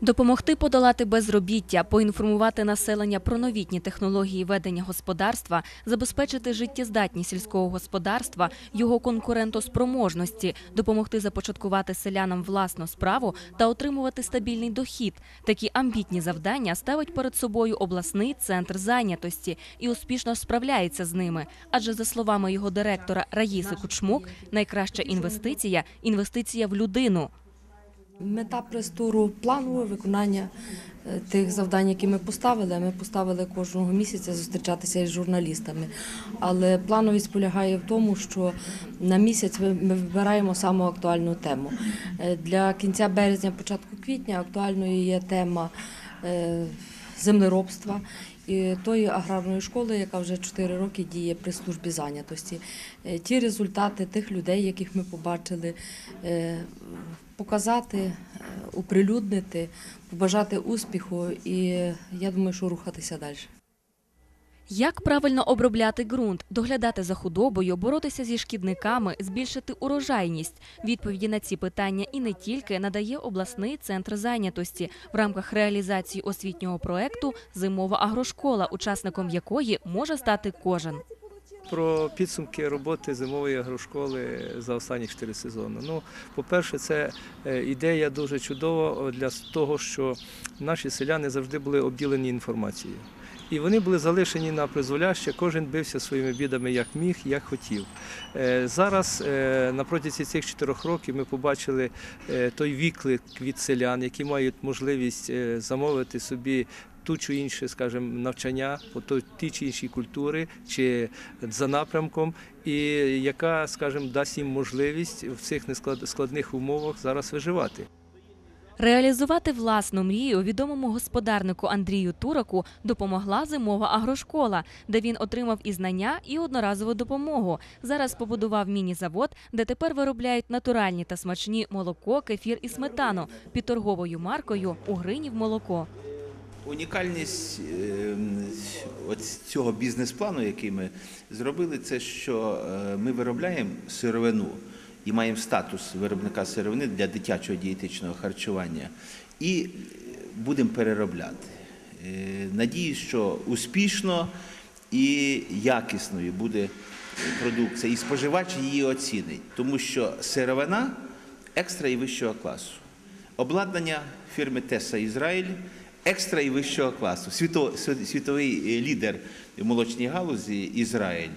Допомогти подолати безробіття, поінформувати населення про новітні технології ведення господарства, забезпечити життєздатність сільського господарства, його конкурентоспроможності, допомогти започаткувати селянам власну справу та отримувати стабільний дохід. Такі амбітні завдання ставить перед собою обласний центр зайнятості і успішно справляється з ними. Адже за словами його директора Раїси Кучмук, найкраща інвестиція інвестиція в людину. Мета прес-туру планове виконання е, тих завдань, які ми поставили. Ми поставили кожного місяця зустрічатися із журналістами. Але плановість полягає в тому, що на місяць ми вибираємо саму актуальну тему. Е, Для кінця березня, початку квітня актуальною є тема е, землеробства. І тої аграрної школи, яка вже 4 роки діє при службі зайнятості. Е, Ті результати тих людей, яких ми побачили, е, показати, е, оприлюднити, побажати успіху, і я думаю, що рухатися далі. Як правильно обробляти ґрунт, доглядати за худобою, боротися зі шкідниками, збільшити урожайність? Відповіді на ці питання і не тільки надає обласний центр зайнятості в рамках реалізації освітнього проекту Зимова агрошкола, учасником якої може стати кожен. Про підсумки роботи зимової агрошколи за останні чотири сезони. Ну, по-перше, це е, ідея дуже чудова для того, що наші селяни завжди були обділені інформацією. І вони були залишені на призволяще, кожен бився своїми бідами як міг, як хотів. Е, Зараз е, на протязі цих чотирьох років ми побачили е, той відклик від селян, які мають можливість замовити собі ту чи інше, скажімо, навчання по той- чи іншій культури чи за напрямком, і яка, скажімо, дасть їм можливість в цих складних умовах зараз виживати. Реалізувати власну мрію відомому господарнику Андрію Тураку допомогла зимова агрошкола, де він отримав і знання, і одноразову допомогу. Зараз побудував міні-завод, де тепер виробляють натуральні та смачні молоко, кефір і сметану під торговою маркою Угринів молоко. Унікальність е, цього бізнес-плану, який ми зробили, це що е, ми виробляємо сировину і маємо статус виробника сировини для дитячого дієтичного харчування і будемо переробляти. Е, Надіюсь, що успішно і якісною буде продукція, і споживач її оцінить, тому що сировина екстра і вищого класу. Обладнання фірми Теса Ізраїль екстра і вищого класу. Світовий е, лідер молочній галузі Ізраїль.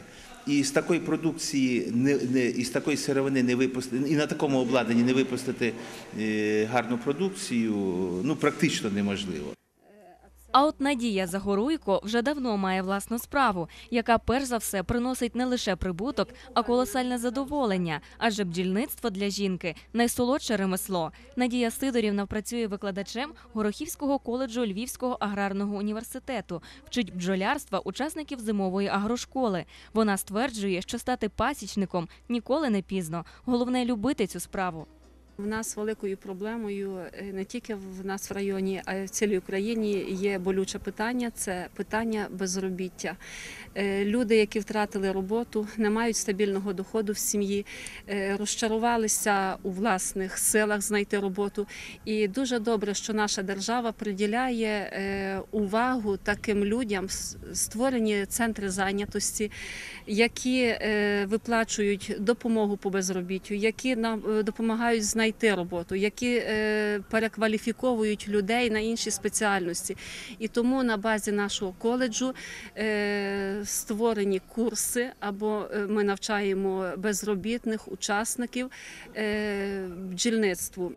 І з такої продукції не, не і з такої сировини не випустити, і на такому обладнанні не випустити е, гарну продукцію ну практично неможливо. А от Надія Загоруйко вже давно має власну справу, яка перш за все приносить не лише прибуток, а колосальне задоволення. Адже бджільництво для жінки найсолодше ремесло. Надія Сидорівна працює викладачем Горохівського коледжу Львівського аграрного університету, вчить бджолярства учасників зимової агрошколи. Вона стверджує, що стати пасічником ніколи не пізно. Головне любити цю справу. В нас великою проблемою е, не тільки в нас в районі, а й в цілій Україні є болюче питання це питання безробіття. Е, Люди, які втратили роботу, не мають стабільного доходу в сім'ї, е, розчарувалися у власних силах знайти роботу. І дуже добре, що наша держава приділяє увагу таким людям, створені центри зайнятості, які виплачують допомогу по безробіттю, які нам допомагають знайти роботу, які е, перекваліфіковують людей на інші спеціальності. І тому на базі нашого коледжу е, створені курси або е, ми навчаємо безробітних учасників бджільництву.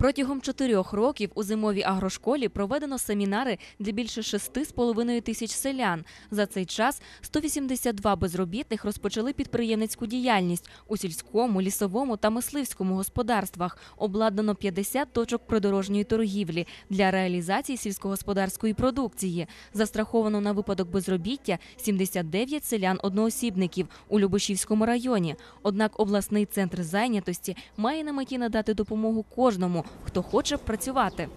Протягом чотирьох років у зимовій агрошколі проведено семінари для більше шести з половиною тисяч селян. За цей час 182 безробітних розпочали підприємницьку діяльність у сільському, лісовому та мисливському господарствах. Обладнано 50 точок придорожньої торгівлі для реалізації сільськогосподарської продукції. Застраховано на випадок безробіття 79 селян-одноосібників у Любешівському районі. Однак обласний центр зайнятості має на меті надати допомогу кожному, хто хоче працювати.